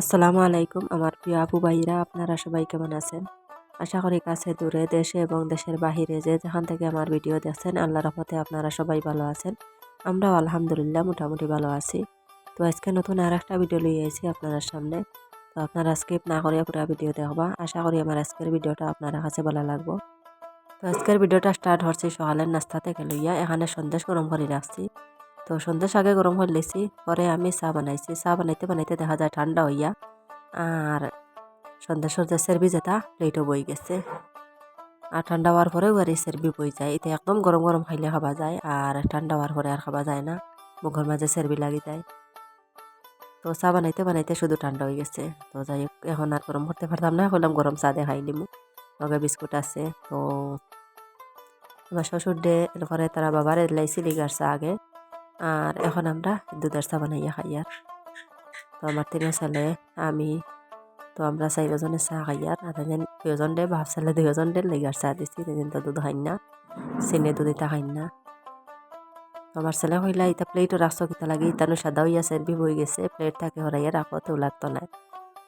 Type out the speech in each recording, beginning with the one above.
আসসালামু আলাইকুম আমার প্রিয় আপু ভাইরা আপনারা সবাই কেমন আছেন? আশা করি কাছে দূরে দেশে এবং দেশের বাহিরে যে যেখান থেকে আমার ভিডিও দেখছেন, আল্লাহ রহমতে আপনারা সবাই ভালো আছেন। আমরাও আলহামদুলিল্লাহ মোটামুটি ভালো আছি। তো আজকে নতুন আর একটা ভিডিও লিয়ে আইছি আপনারা সামনে। তো আপনারা স্কিপ না করে পুরো ভিডিও দেখবা। আশা করি আমার আজকের ভিডিওটা আপনারা কাছে ভালো লাগবো। তো আজকের ভিডিওটা স্টার্ট হচ্ছে সকালের নাস্তা থেকে লইয়া এখানে সন্দেশ গরম করে রাখছি। তো সন্দেশ আগে গরম হয়ে লেছি, পরে আমি চা বানাইছি। চা বানাইতে বানাইতে দেখা যায় ঠান্ডা হইয়া আর সন্ধ্যা যে সেরবি যেটা প্লেটও বই গেছে। আর ঠান্ডা হওয়ার পরেও আর সেরবি বই যায়। এতে একদম গরম গরম খাইলে খাওয়া যায় আর ঠান্ডা হওয়ার পরে আর খাওয়া যায় না। মুখের মাঝে সেরবি লাগি যায়। তো চা বানাইতে বানাইতে শুধু ঠান্ডা হয়ে গেছে। তো যাই হোক, এখন আর গরম করতে পারতাম না। হলাম গরম চা দিয়ে খাই নিমু লগে বিস্কুট আছে। তো আমার শ্বশুর ডে এরপরে তারা বাবার লাইছি লিগার চা আগে। আর এখন আমরা দুধের চা বানাইয়া খাই আর তো আমার তিন ছেলে, আমি। তো আমরা চারিজনে চা খাই আর যেন দুজন দে ভাব ছেলে দুজন দে লেগার চা দিছি তেজন তো দুধ খাই না, চিনি দুধ ইতা খাই না। আমার ছেলে হইলা ইতা প্লেটও রাখছো কিতা লাগে? ইতানো সাদা হইয়া সেরবি বই গেছে, প্লেট থাকে হরাইয়া রাখো, তো লাগতো না।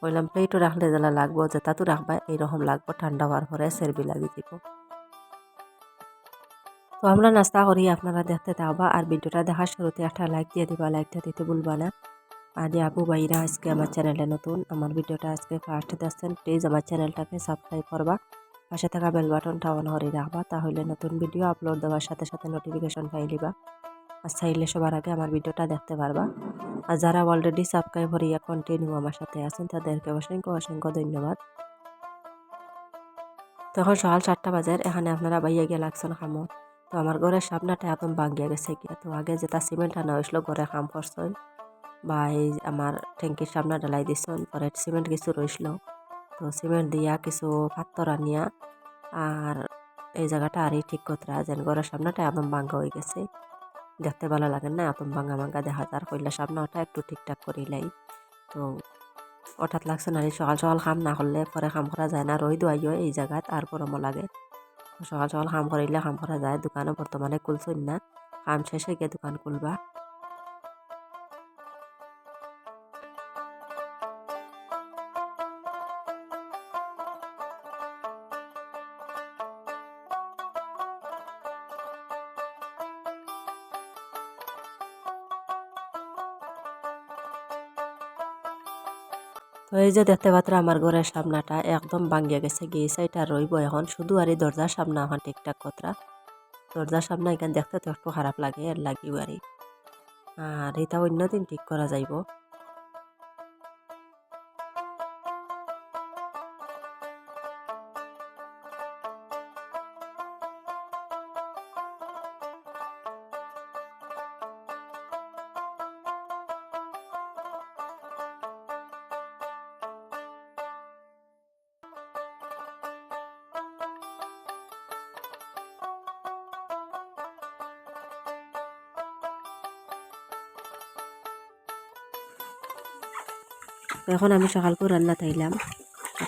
কইলাম, প্লেটও রাখলে জ্বালা লাগবো যেটা তো রাখবা, এইরকম লাগবো, ঠান্ডা হওয়ার পরে সেরবি লাগি দিব। তো আমরা নাস্তা করি, আপনারা দেখতে থাকবা। আর ভিডিওটা দেখার শুরুতে একটা লাইক দিয়ে দিবা লাইকটা দিতে ভুলবা না। আর যে আপু ভাইরা আজকে আমার চ্যানেলে নতুন। আমার ভিডিওটা আজকে ফার্স্ট দেখছেন প্লিজ আমার চ্যানেলটাকে সাবস্ক্রাইব করবা। পাশে থাকা বেল বাটনটা অন করে রাখবা, তাহলে নতুন ভিডিও আপলোড দেওয়ার সাথে সাথে নোটিফিকেশন পাই লিবা আর চাইলে সবার আগে আমার ভিডিওটা দেখতে পারবা। আর যারা অলরেডি সাবস্ক্রাইব করিয়া কন্টিনিউ আমার সাথে আছেন, তাদেরকে অসংখ্য অসংখ্য ধন্যবাদ। তখন সকাল সাতটা বাজার এখানে আপনারা বাইয়া গিয়ে লাগছেন খামো। তো আমার ঘরের সামনাটা একদম ভাঙ্গিয়া গেছে গিয়া। তো আগে যেটা সিমেন্ট আনা হয়েছিল, ঘরে কাম করছেন। বা এই আমার ট্যাঙ্কির সামনে ঢালাই দিছেন, পরে সিমেন্ট কিছু রইছিল তো সিমেন্ট দিয়া কিছু পাত্তর আনিয়া, আর এই জায়গাটা আরই ঠিক করতরা যেন ঘরের সামনেটা একদম ভাঙ্গা হয়ে গেছে। দেখতে ভালো লাগে না, একদম ভাঙ্গা ভাঙ্গা দেখা যার কইলা সামনে ওটা একটু ঠিকঠাক করিলাই তো হঠাৎ লাগছে না সকাল সকাল কাম না করলে পরে কাম করা যায় না। রই দোয়াইও এই জায়গাত আর গরমও লাগে। সকাল সকাল কাম করাইলে কাম করা যায়। দোকানে বর্তমানে খুলছেন না। কাম শেষে গিয়ে দোকান খুলবা। এই যে দেখতে পাত্রা আমার ঘরের সামনাটা একদম ভাঙ্গিয়া গেছে, গিয়ে সাইটা রইব এখন। শুধু আর এই দরজার সামনে এখন ঠিকঠাক কতরা দরজার সামনে এখান দেখতে তো একটু খারাপ লাগে আর লাগিও আর আর এটা অন্যদিন ঠিক করা যাইব। এখন আমি সকালকে রান্না তাইলাম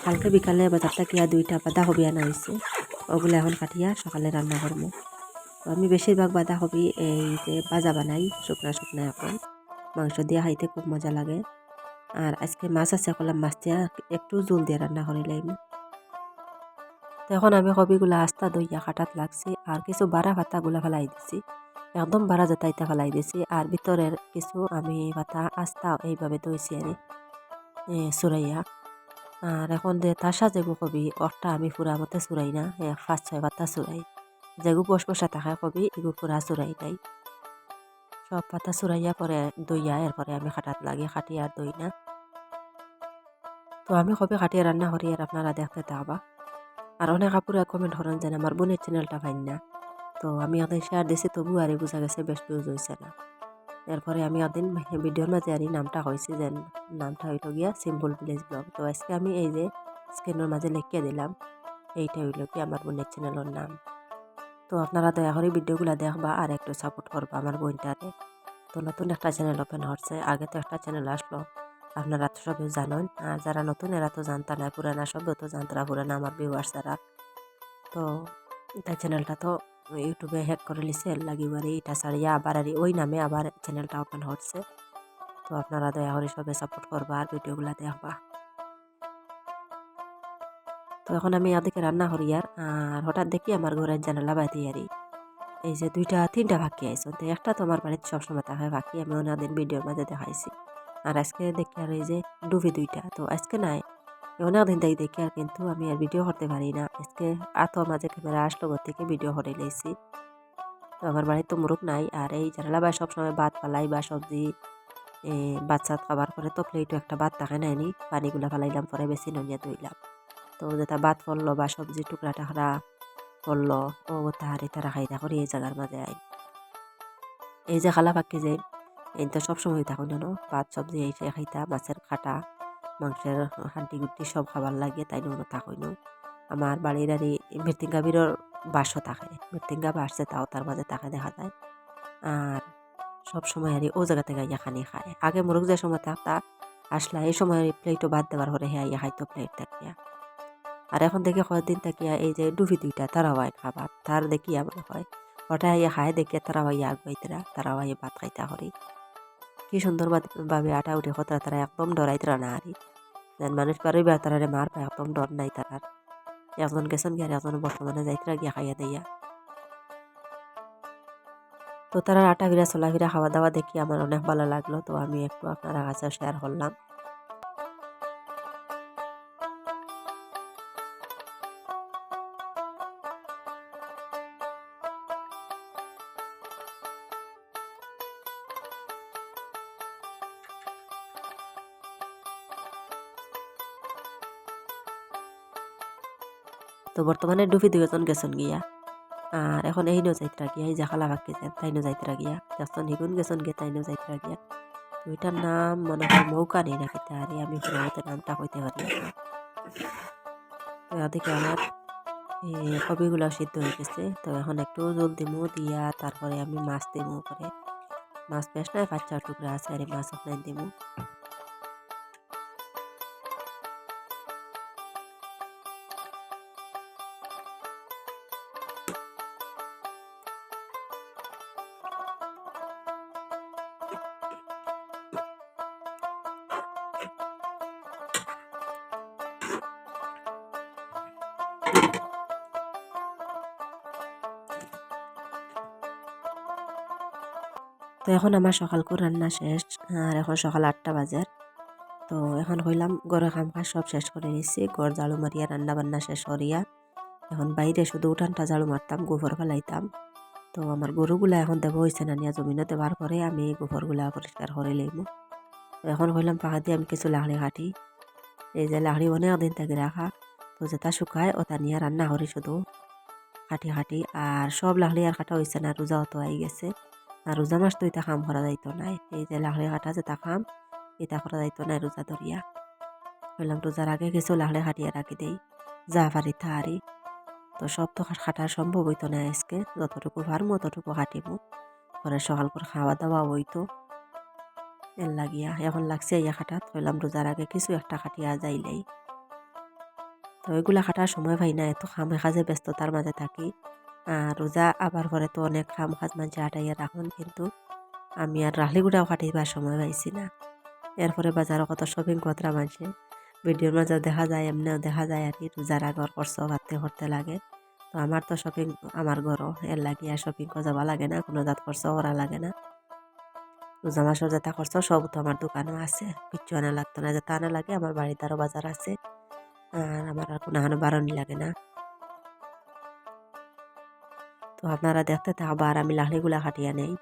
কালকে বিকালে বাজারটা কিয়া দুইটা বাঁধাকপি আনা হয়েছে ওগুলো এখন কাটিয়া সকালে রান্না করব আমি বেশিরভাগ বাঁধাকপি এই যে ভাজা বানাই, শুকনা শুকনা এখন মাংস দিয়ে খাইতে খুব মজা লাগে। আর আজকে মাছ আছে কলাম মাছ দিয়া, একটু জোল দিয়ে রান্না করিলাম তো এখন আমি কপিগুলা আস্তা দইয়া কাটাত লাগছি, আর কিছু বাড়া পাতাগুলা ফেলাই দিছি। একদম বাড়া যেতাইতে ফেলাই দিছি, আর ভিতরের কিছু আমি পাতা আস্তা এইভাবে দইছি আর চুরাইয়া আর এখন যে তার যেগু কবি অরটা আমি পুরা মতে চুরাই না এক ছয় পাতা চুরাই যেগু বস বসা থাকে কবি এগু পুরা চুরাই নাই। সব পাতা চুরাইয়া পরে দইয়া, এরপরে আমি খাটাত লাগে, খাটি আর দই না। তো আমি কবি খাটিয়ে রান্না করি, আর আপনারা দেখতে থাকবা আর অনেক আপুরা কমেন্ট করেন যেন আমার বোনের চ্যানেলটা পাই না। তো আমি ওদের শেয়ার দিছি তবু আর বোঝা গেছে, বেশ ভিউজ হয়েছে না। এরপরে আমি ওদিন ভিডিওর মাঝে আর নামটা হয়েছে যে নামটা হইল গিয়া সিম্পল ভিলেজ ব্লগ। তো আজকে আমি এই যে স্ক্রিনের মাঝে লিখিয়ে দিলাম, এইটা হইল কি আমার বোনের চ্যানেলের নাম। তো আপনারা দয়া করে ভিডিওগুলো দেখবা আর একটু সাপোর্ট করবা আমার বোনটারে তো নতুন একটা চ্যানেল ওপেন হচ্ছে, আগে তো একটা চ্যানেল আসলো, আপনারা তো সবই জানেন। আর যারা নতুন, এরা তো জানতা না পুরানা, সবই তো জানতারা পুরানা আমার ভিউয়ার্স যারা। তো এটা চ্যানেলটা তো ইউটিউবে হ্যাক করে লিছে লাগিবারে এটা ছাড়িয়া আবার আর ওই নামে আবার চ্যানেলটা ওপেন হচ্ছে। তো আপনারা দয়া করে সবে সাপোর্ট করবা আর ভিডিওগুলো দেখবা। তো এখন আমি ওদিকে রান্না করি আর আর হঠাৎ দেখি আমার ঘরের জানালা বাইতে আরি এই যে দুইটা, তিনটা ভাকি আইসো তো একটা তো আমার বাড়িতে সবসময় থাকে ভাকি আমি অনেকদিন ভিডিওর মাঝে দেখাইছি। আর আজকে দেখি আর এই যে ডুবি দুইটা, তো আজকে নাই অনেকদিন তাই দেখি আর কিন্তু আমি আর ভিডিও করতে পারি না। আজকে আত মাঝে ক্যামেরা আসলো ঘর থেকে ভিডিও করে লইছি তো আমার বাড়িতে তো মুরুখ নাই আর এই জানালা বাই সবসময় ভাত পালাই বা সবজি ভাত খাবার পরে তো প্লেটও একটা ভাত থাকে নাইনি পানিগুলা ফালাইলাম, পরে বেশি ননিয়া ধুইলাম। তো যেটা ভাত পড়ল বা সবজি টুকরা টাকরা পড়ল ও তাহারি তারা খাইতা করি এই জায়গার মাঝে আই। এই যে খালা পাকি যে, এই তো সবসময় থাকুন জানো, ভাত, সবজি এই খাইতা মাছের খাটা। মাংসের হাড্ডি গুড্ডি সব খাবার লাগে, তাই নুন থাকুন আমার বাড়ির আর মৃত্যুঙ্গা বীরর বাসও থাকে। মৃত্যুঙ্গা বাসছে, তাও তার মাঝে তাকে দেখা যায়। আর সব সময় আর ও জায়গা থেকে আইয়া খানি খায়। আগে মুরগ যে সময় থাকতা, আসলা এই সময় প্লেটও বাদ দেওয়ার পরে হ্যাঁ আইয়া খাইতো প্লেট থাকিয়া। আর এখন দেখি কয়েকদিন থাকিয়া এই যে ডুবি দুইটা তারাও আয় খাবার, তার দেখিয়া মনে হয়। হঠাৎ আইয়া খায়, দেখিয়া তারাও আইয়া আগুয়াইতরা তারাও আইয়া ভাত খাইতা করি কি সুন্দর ভাবে আটা উঠে খতরা তারা একদম ডরাই তারা না আরি যেন মানুষ পারইবা তারারে মার পায়, একদম ডর নাই তার একজন গেছেন গিয়ে একজন বর্তমানে যাইতরা গিয়া খাইয়া দিয়া। তো তারা আটা ফিরা চলাফেরা খাওয়া দাওয়া দেখি আমার অনেক ভালো লাগল, তো আমি একটু আপনারা কাছে শেয়ার করলাম। তো বর্তমানে ডুবি দুজন গেছেন গিয়া। আর এখন এই নো যাইতে গিয়া, এই যে খালা ভাগ্যে যান তাই নো যাইতে গিয়া। যখন হিগুন গেছেন গিয়ে তাই নো যাইতে গিয়া। তো এটার নাম মনে হয় মৌকা নেই না খেতে আরে আমি পুরোতে নামটা কইতে পারি তো এদিকে আমার কবিগুলো সিদ্ধ হয়ে গেছে। তো এখন একটু জল দিমু, দিয়া তারপরে আমি মাছ দিমু করে মাছ বেশ নাই পাঁচ চার টুকরা আছে, আর মাছ আপনার দিমু। তো এখন আমার সকালকো রান্না শেষ আর এখন সকাল আটটা বাজার তো এখন হইলাম গড়ে কাম কাজ সব শেষ করে নিচ্ছি গড় ঝাড়ু মারিয়া রান্না বান্না শেষ করিয়া এখন বাইরে শুধু উঠানটা ঝাড়ু মারতাম গোবর ফেলাইতাম তো আমার গরুগুলা এখন দেবো হয়েছে না নিয়া জমিনে দেওয়ার পরে আমি গোবরগুলা পরিষ্কার করে লইব এখন হইলাম পাখা দিয়ে আমি কিছু লাহড়ি কাটি। এই যে লাহড়ি অনেক দিন থেকে রাখা তো যেটা শুকায় ওটা নিয়ে রান্না করি শুধু কাটি হাঁটি আর সব লাহড়ি আর কাটা হয়েছে না রোজা অত আই গেছে। আর রোজা মাস তো এটা কাম করা যাইতো নাই। এই যে লাহড়ি কাটা যেটা কাম এটা করা যাইতো নাই রোজা ধরিয়া। বললাম রোজার আগে কিছু লাহড়ি কাটিয়ে রাখি দেই, যা পারি তাহারি তো সব তো কাটা সম্ভব হইতো না আজকে। যতটুকু পারব ততটুকু কাটিব পরে সকাল করে খাওয়া দাওয়া হইতো। এর লাগিয়া এখন লাগছে ইয়া খাটাত কইলাম, রোজার আগে কিছু একটা কাটিয়া যাইলেই তো এগুলা কাটার সময় পাই না, এত খামে কাজে ব্যস্ততার মাঝে থাকি। রোজা আবার পরে তো অনেক খাম কাজ মানুষে আটাইয়া রাখুন, কিন্তু আমি আর রাহলিগুড়াও কাটিবার সময় পাইছি না। এরপরে বাজারও কত শপিং কতরা মানুষে ভিডিওর মাঝে দেখা যায়, এমনিও দেখা যায় আর কি, রোজার আগর খরচ ভাবতে করতে লাগে। তো আমার তো শপিং আমার ঘরও, এর লাগিয়া শপিং করা যাওয়া লাগে না, কোনো জাত খরচ করা লাগে না। রোজা মাসের যেটা খরচ, সব তো আমার দোকানও আছে, কিচ্ছু আনা লাগতো না যেটা আনা লাগে, আমার বাড়িতে আরও বাজার আছে। আর আমার আর কোনো আনো বারণই লাগে না। তো আপনারা দেখতে আবার আমি লাহড়িগুলা হাঁটিয়ে নেই।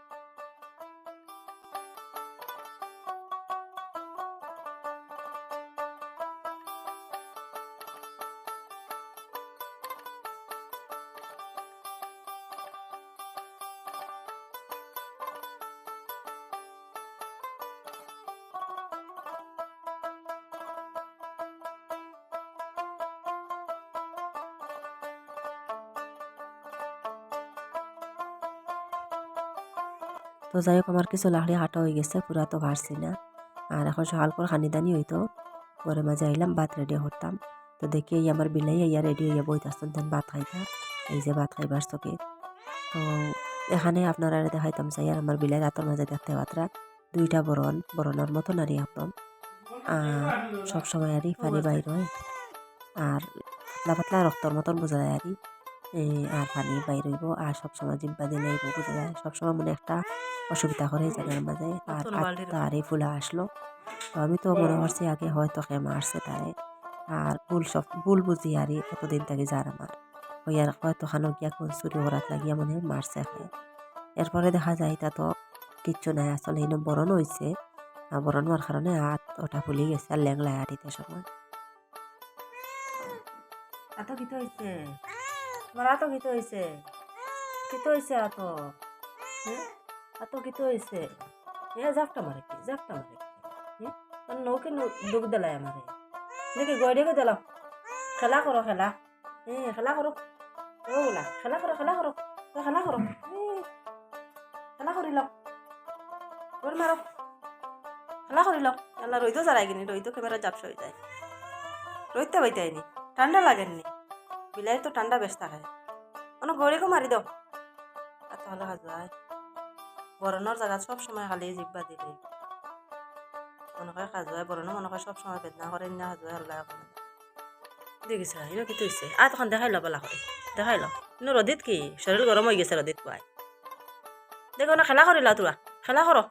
তো যাই হোক, আমার কিছু লাহড়ি হাঁটা হয়ে গেছে, পুরা তো পারছি না। আর এখন সকাল করে খানিদানি হইতো, পরে মাঝে আইলাম ভাত রেডি করতাম। তো দেখি এই আমার বিলাই ইয়া রেডি হইয়া বইতে আসতেন দেন ভাত খাইতা এই যে ভাত খাইবার চকে তো এখানে আপনারা দেখাইতাম চাই, আর আমার বিলাই রাতের মাঝে দেখতে পাত্রা, দুইটা বরণ, বরণের মতন আরই একদম আর সবসময় আরই পানি বাইর হয়। আর পাতলা পাতলা রক্তর মতন বোঝা যায় আরই। আর পানি বাইর হইব আর সবসময় জিব্বা দিলে যায় সবসময় মনে একটা অসুবিধা করে জায়গার মাঝে আর তারই ফুলা আসলো। তো আমি তো মনে করছি আগে হয়তো খেমা আসছে তারে। আর ভুল সব ভুল বুঝি আরই এতদিন থেকে যার আমার। ওই আর হয়তো খানো গিয়া কোন চুরি করাত লাগিয়া মনে হয় মারছে খায় এরপরে দেখা যায় তা তো কিচ্ছু নাই আসলে এই বরণ হয়েছে আর বরণ হওয়ার কারণে হাত ওটা ফুলি গেছে আর ল্যাংলায় হাঁটিতে সময়। এত কিত হয়েছে তোমার এত কিত হয়েছে কিত হয়েছে এত হ্যাঁ এত কিত হয়েছে এ জাপটা মারে কি? জাপটা মারে কি? হ্যাঁ নৌকে ডুব দিলাই আমারে। দেখি গড়ে গো দিলাম। খেলা করো, খেলা। হ্যাঁ খেলা করো। ওগুলা খেলা করো খেলা করো। তো খেলা করো। খেলা করিল ওর মারো খেলা করিল আল্লাহ রইতো যারাই কিনি রইতো ক্যামেরা জাপস হয়ে যায়। রইতে বইতাইনি ঠান্ডা লাগেননি বিলাই তো ঠান্ডা বেশ থাকে মানে গড়িকে মারি দাও আর তাহলে হাজুয়ায় বরণের জায়গা সব সময় খালি জিব্বা দিলে মনে হয় খাজুয়ায় বরণে মনে হয় সব সময় বেদনা করে না হাজুয়ায় আল্লাহ করে দেখিছে ইনো কি হয়েছে আর তখন দেখাই ল বলা করে দেখাই ল। ইনো রদিত কি? শরীর গরম হয়ে গেছে রদিত পায় দেখো না খেলা করিলা তোরা খেলা করো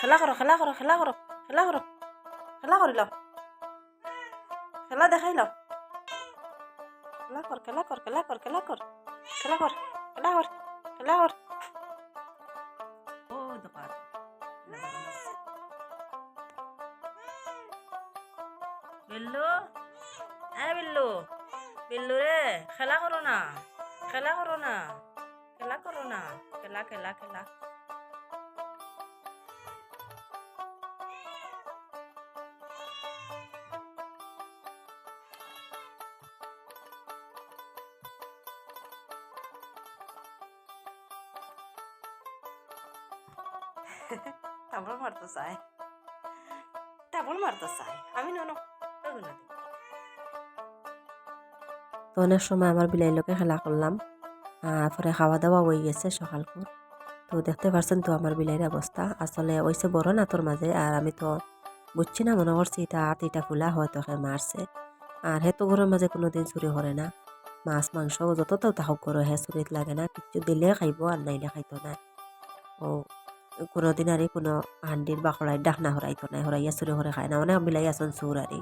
খেলা করো খেলা করো খেলা করো খেলা করো খেলা করিল খেলা দেখাই ল। খেলা কর খেলা কর খেলা কর খেলা কর খেলা কর খেলা কর খেলা কর ও দোকান বিল্লু হ্যাঁ বিল্লু বিল্লু না খেলা করো না খেলা করো না খেলা খেলা খেলা আমি নন তো অনেক সময় আমার বিলাই লোকে খেলা করলাম পরে খাওয়া দাওয়া হয়ে গেছে সকালপুর। তো দেখতে পারছেন তো আমার বিলাইয়ের অবস্থা। আসলে ওইসে বড় না তোর মাঝে, আর আমি তো বুঝছি না মনে করছি এটা হাত এটা ফুলা হয়তো সে মারছে। আর হে তো ঘরের মাঝে কোনো দিন চুরি করে না। মাছ, মাংস যত তো তাহক করে, হে চুরিত লাগে না কিছু দিলে খাইব আর নাইলে খাইতো না। ও কোনোদিন আরে কোনো হান্ডির বা হরাই ডাক না হরাইতো না হরাইয়া চুরি হরে খায় না। অনেক বিলাই আছেন চুর আরে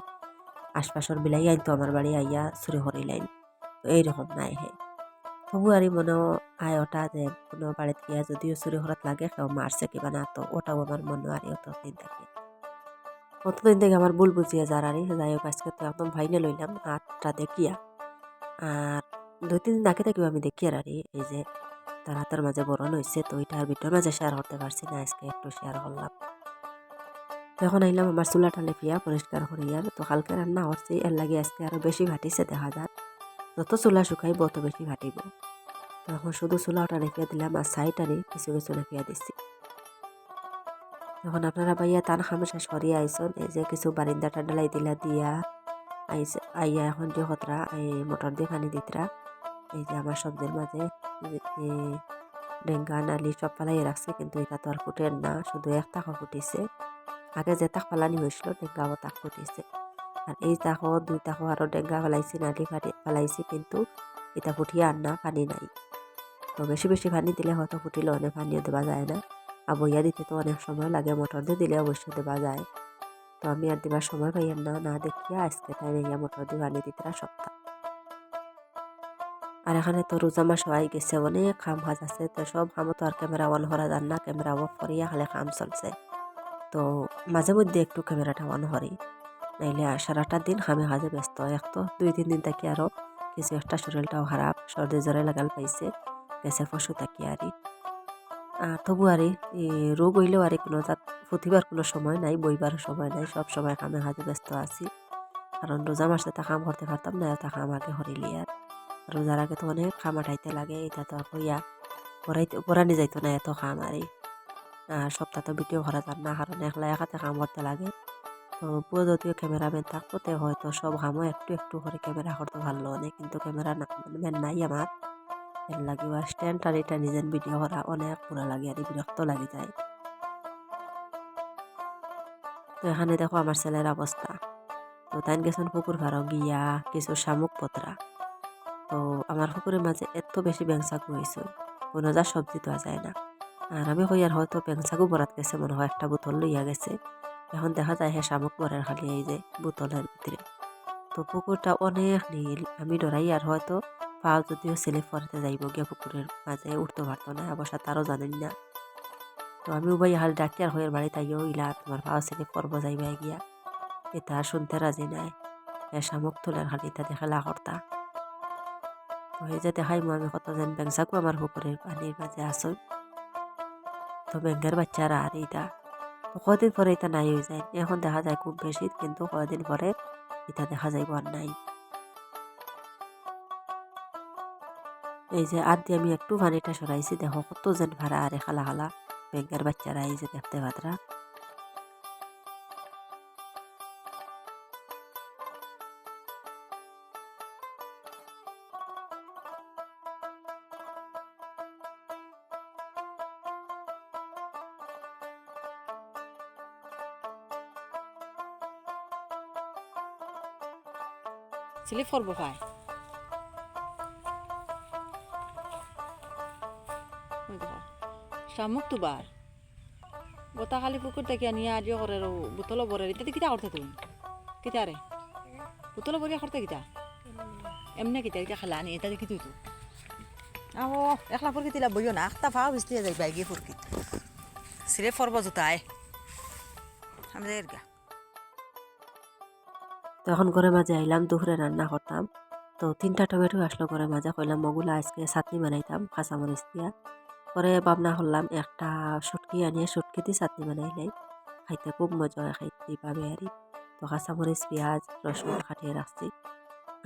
আশপাশর বিলাই আইতো আমার বাড়ি আইয়া চুরি হরিলাইন তো এইরকম নাই হে। তবু আর মনে আয় ওটা যে কোনো বাড়িতে গিয়া যদিও চুরি হরাত লাগে কেউ মারছে কিবা না, তো ওটাও আমার মনে আর অতদিন থাকে। অতদিন থেকে আমার ভুল বুঝিয়া যার আরে যাই হোক, আজকে তো একদম ভাইনে লইলাম আটটা দেখিয়া। আর দুই তিন দিন আগে থেকেও আমি দেখি আরে এই যে তার হাতের মাঝে বরণ হয়েছে তো ওইটার ভিতর মাঝে শেয়ার করতে পারছি না, আজকে একটু শেয়ার করলাম। তো এখন আইলাম আমার চুলাটা লেপিয়া পরিষ্কার করিয়ার তো কালকে রান্না করছি, এর লাগে আজকে আরও বেশি ভাটিছে দেখা যাক। যত চুলা শুকাইব তত বেশি ভাটিব। তো এখন শুধু চুলাটা রেখে দিলাম আর সাইডারে কিছু কিছু রেখে দিচ্ছি তখন আপনারা ভাইয়া তান খাম শেষ করিয়া আইসন, এই যে কিছু বারিন্দাটা ডালাই দিলা দিয়া আইয়া এখন যে হতরা এই মোটর দিয়ে পানি দিতরা এই যে আমার সবজির মাঝে ডেঙ্গা নালি সব পালাই রাখছে, কিন্তু এটা তো আর ফুটের না, শুধু এক টাকা ফুটিছে। আগে যে তাক পালানি হয়েছিল ডেঙ্গাও তাক ফুটিছে। আর এই তাকও, দুই তাকও আরও ডেঙ্গা ফেলাইছি, নালি ফাটি, ফেলাইছি, কিন্তু এটা ফুটিয়ে আর না, পানি নাই। তো বেশি বেশি পানি দিলে হয়তো ফুটিলে অনেক পানিও দেওয়া যায় না। আর বইয়া দিতে তো অনেক সময় লাগে, মোটর দিয়ে দিলে অবশ্যই দেওয়া যায়। তো আমি আর দেবার সময় পাই না না দেখিয়া আজকে তাই নিয়ে মোটর দিয়ে পানি দিতে সপ্তাহ। আর এখানে তো রোজা মাস হয়ে গেছে, অনেক খাম কাজ আছে, তো সব খামও তো আর ক্যামেরা অন করা যান না ক্যামেরা অফ করিয়া খালে খাম চলছে। তো মাঝে মধ্যে একটু ক্যামেরাটা অন করি, নাইলে সারাটা দিন খামে কাজে ব্যস্ত, এক তো দুই তিন দিন থাকি আরও কিছু একটা শরীরটাও খারাপ, সর্দি জ্বরে লাগাল পাইছে, গেছে পশু থাকি আরি আর তবু আরে রোগ হইলেও আরে কোনো তাত ফুটিবার কোনো সময় নাই, বইবার সময় নাই, সব সময় কামে কাজে ব্যস্ত আছি। কারণ রোজা মাসে তা কাম করতে পারতাম না তা কাম আগে হরিলি আর। রোজার আগে তো অনেক খাম আঠাইতে লাগে এটা তো হইয়া পড়াইতে পড়ানি যাইতো না এত খাম আরে আর সপ্তাহ তো ভিডিও করা যান না কারণ একলা একাতে খাম করতে লাগে। তো পুরো যদিও ক্যামেরাম্যান থাকতো হয়তো সব কামও একটু একটু করে ক্যামেরা করতে ভালো অনেক কিন্তু ক্যামেরা ম্যান নাই আমার এর লাগে আর স্ট্যান্ড আর এটা নিজের ভিডিও করা অনেক পুরা লাগে আর বিরক্ত লাগি যায়। তো এখানে দেখো আমার ছেলের অবস্থা তো তাই গেছেন পুকুর ফারো গিয়া, কিছু শামুক পতরা তো আমার পুকুরের মাঝে এত বেশি ব্যাংসাকু হয়েছে কোনো যা সবজি তো যায় না। আর আমি কই আর হয়তো ব্যাংসাকু বরাত গেছে মনে হয়, একটা বোতল লইয়া গেছে। এখন দেখা যায় হ্যাঁ শামুক বরের খালি এই যে বোতলের ভিতরে। তো পুকুরটা অনেক নীল, আমি ডরাই আর হয়তো পা যদিও ছেলে ফরাতে যাইব গিয়া পুকুরের মাঝে উঠতে পারতো না, অবশ্য তারও জানেন না। তো আমি উবাই হাল ডাকি আর হয়ের বাড়ি তাইও ইলা, তোমার পা ছেলে পর্ব যাইবা গিয়া। এটা শুনতে রাজি নাই। এ শামুক তোলার খালি তা দেখালা কর্তা তো এই যে দেখাই আমি কত যেন ব্যাংসাকু আমার পুকুরের পানির মাঝে আসুন তো ব্যাঙ্গের বাচ্চারা আর এইটা কদিন পরে এটা নাই হয়ে যায়। এখন দেখা যায় খুব বেশি, কিন্তু কদিন পরে এটা দেখা যাইব আর নাই। এই যে আর দিয়ে আমি একটু পানিটা সরাইছি, দেখো কত যেন ভাড়া, আরে খালা খালা। ব্যাঙ্গের বাচ্চারা এই যে দেখতে পাত্রা। স্লিপ করব দেখো, শামুক তুবার গোটা খালি পুকুর থেকে নিয়ে আদিও করে বোতল বরে ইত্যাদি কিতা করতে তুমি? কিতা রে বোতল বরিয়া করতে কিতা এমনি কিতা কিতা খেলা আনি এটা দেখি তুই তো আও, একলা ফুরকি দিলা বইও না আখটা ফাও বিস্তিয়ে যাই বাইগে ফুরকি সিরে ফরব জুতায় আমি যাই গা। তো এখন ঘরে মাঝে আইলাম দুপুরে রান্না করতাম। তো তিনটা টমেটো আসলো ঘরে মাঝে কইলাম, মগুলা আজকে চাটনি বানাইতাম, কাঁচামরিচ দিয়া। পরে ভাবনা করলাম, একটা সুটকি আনিয়ে সুটকি দিয়ে চাটনি বানাইলাই খাইতে খুব মজা হয়, খাইতে পাবে আর। তো কাঁচামরিচ, পেঁয়াজ, রসুন কাটিয়ে রাখছি।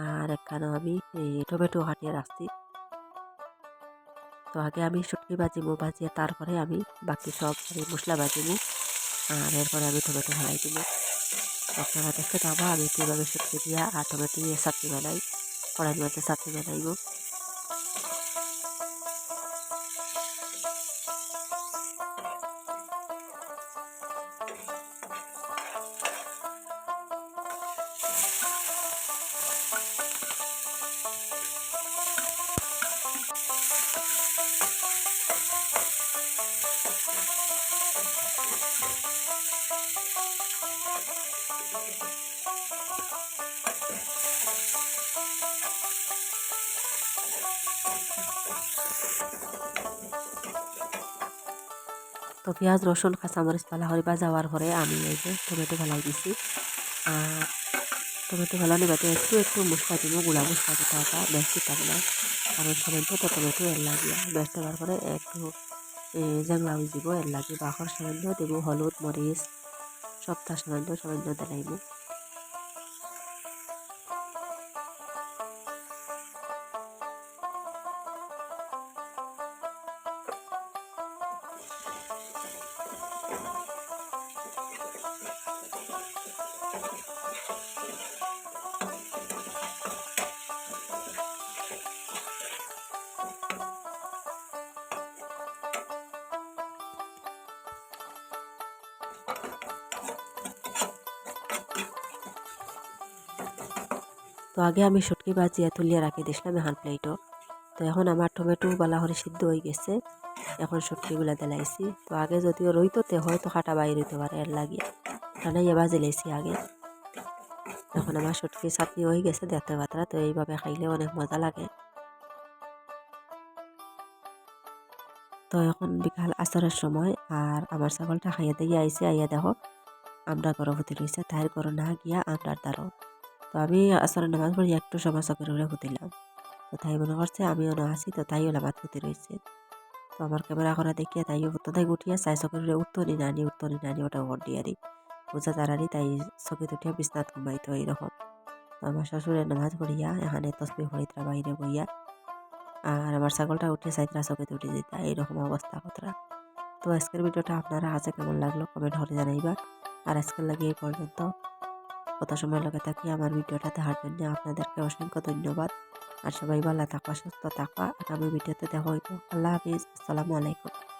আর একখানে আমি এই টমেটো কাটিয়ে রাখছি। তো আগে আমি সুটকি ভাজিমু, ভাজিয়ে তারপরে আমি বাকি সব মশলা ভাজিমু। আর এরপরে আমি টমেটো ফেলাই দিব আপনারা দেখতে পাবো আমি কীভাবে শুটকি দিয়া আর টমেটো দিয়ে চাটনি বানাই কড়াইয়ের মধ্যে চাটনি বানাইব। পেঁয়াজ, রসুন, কাঁচামরিচ পালা করে যাওয়ার পরে আমি এই যে টমেটো ফেলাই দিছি। টমেটো ফেলানি বাদে একটু একটু মশলা দিব, গুঁড়া মশলা দিতে হবে, বেশি থাকবে না। কারণ সামান্য তো টমেটো, এর লাগিয়া বেশ দেওয়ার পরে একটু জাংলা যাব এর লাগে। বাখর সামান্য দেব, হলুদ, মরিচ সপ্তাহ সামান্য সামান্য দিলাইব তো আগে আমি শুটকি বাজিয়া তুলিয়া রাখি দিছিলাম এখন প্লেটও তো এখন আমার টমেটো বালা করে সিদ্ধ হয়ে গেছে, এখন শুটকিগুলা দিলাইছি। তো আগে যদিও রইতো তে হয়তো কাটা বাইর হইতে পারে, এর লাগিয়ে রানাইয়া বাজি লাইছি আগে। এখন আমার শুটকি চাটনি হয়ে গেছে, দেখতে পাত্রা তো এইভাবে খাইলে অনেক মজা লাগে। তো এখন বিকাল আসরের সময়, আর আমার ছাগলটা খাইয়া দিয়ে আইসে আইয়া দেখো, আমরা গর্ভবতী রয়েছে তাই করো না গিয়া আমরার দ্বারও তো আমি আসলে নামাজ পড়ি একটু সময় চকের উপরে ফুটিলাম তো তাই মনে করছে আমিও না আসি, তো তাইও নামাজ ফুটি রয়েছে। তো আমার ক্যামেরা করা দেখিয়ে তাইও তাই উঠিয়া চাই চকের উপরে উঠতো নি, নানি উঠতো নি, নানি ওটা ওর দিয়ে দি বোঝা তারারি তাই চকে উঠিয়া বিছনাথ ঘুমাইতো এইরকম। আমার শ্বশুরের নামাজ পড়িয়া এখানে তসবি হরিত্রা বাইরে বইয়া আর আমার ছাগলটা উঠে সাইতরা চকে উঠে যেত, এইরকম অবস্থা কতরা তো আজকের ভিডিওটা আপনারা আছে কেমন লাগল কমেন্ট হলে জানাইবা। আর আজকের লাগে এই পর্যন্ত। কত সময় লগে থাকি, আমার ভিডিওটাতে দেখার না। আপনাদেরকে অসংখ্য ধন্যবাদ। আর সবাই ভালো থাকা সুস্থ থাকবা। আগামী ভিডিওতে দেখা হইব। আল্লাহ হাফিজ। আসসালামু আলাইকুম।